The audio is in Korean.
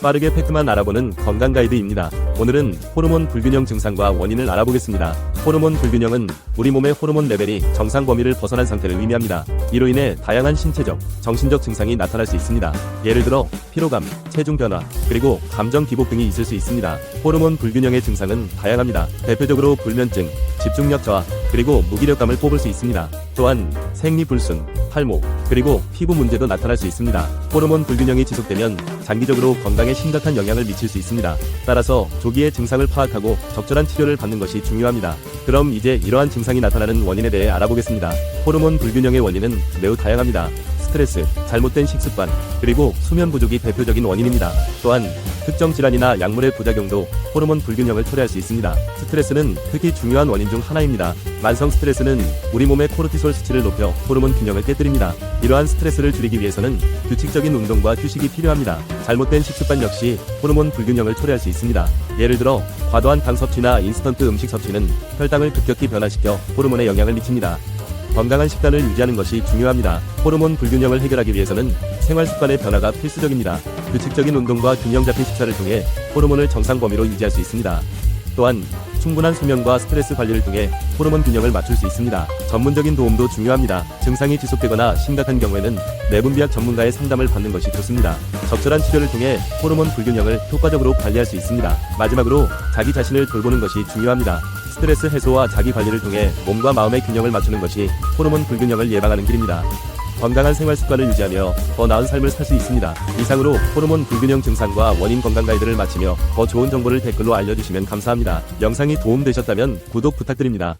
빠르게 팩트만 알아보는 건강 가이드입니다. 오늘은 호르몬 불균형 증상과 원인을 알아보겠습니다. 호르몬 불균형은 우리 몸의 호르몬 레벨이 정상 범위를 벗어난 상태를 의미합니다. 이로 인해 다양한 신체적, 정신적 증상이 나타날 수 있습니다. 예를 들어 피로감, 체중 변화, 그리고 감정 기복 등이 있을 수 있습니다. 호르몬 불균형의 증상은 다양합니다. 대표적으로 불면증, 집중력 저하, 그리고 무기력감을 뽑을 수 있습니다. 또한 생리불순, 탈모, 그리고 피부 문제도 나타날 수 있습니다. 호르몬 불균형이 지속되면 장기적으로 건강에 심각한 영향을 미칠 수 있습니다. 따라서 조기에 증상을 파악하고 적절한 치료를 받는 것이 중요합니다. 그럼 이제 이러한 증상이 나타나는 원인에 대해 알아보겠습니다. 호르몬 불균형의 원인은 매우 다양합니다. 스트레스, 잘못된 식습관, 그리고 수면 부족이 대표적인 원인입니다. 또한 특정 질환이나 약물의 부작용도 호르몬 불균형을 초래할 수 있습니다. 스트레스는 특히 중요한 원인 중 하나입니다. 만성 스트레스는 우리 몸의 코르티솔 수치를 높여 호르몬 균형을 깨뜨립니다. 이러한 스트레스를 줄이기 위해서는 규칙적인 운동과 휴식이 필요합니다. 잘못된 식습관 역시 호르몬 불균형을 초래할 수 있습니다. 예를 들어 과도한 당 섭취나 인스턴트 음식 섭취는 혈당을 급격히 변화시켜 호르몬에 영향을 미칩니다. 건강한 식단을 유지하는 것이 중요합니다. 호르몬 불균형을 해결하기 위해서는 생활 습관의 변화가 필수적입니다. 규칙적인 운동과 균형 잡힌 식사를 통해 호르몬을 정상 범위로 유지할 수 있습니다. 또한 충분한 수면과 스트레스 관리를 통해 호르몬 균형을 맞출 수 있습니다. 전문적인 도움도 중요합니다. 증상이 지속되거나 심각한 경우에는 내분비학 전문가의 상담을 받는 것이 좋습니다. 적절한 치료를 통해 호르몬 불균형을 효과적으로 관리할 수 있습니다. 마지막으로 자기 자신을 돌보는 것이 중요합니다. 스트레스 해소와 자기 관리를 통해 몸과 마음의 균형을 맞추는 것이 호르몬 불균형을 예방하는 길입니다. 건강한 생활 습관을 유지하며 더 나은 삶을 살 수 있습니다. 이상으로 호르몬 불균형 증상과 원인 건강 가이드를 마치며 더 좋은 정보를 댓글로 알려주시면 감사합니다. 영상이 도움되셨다면 구독 부탁드립니다.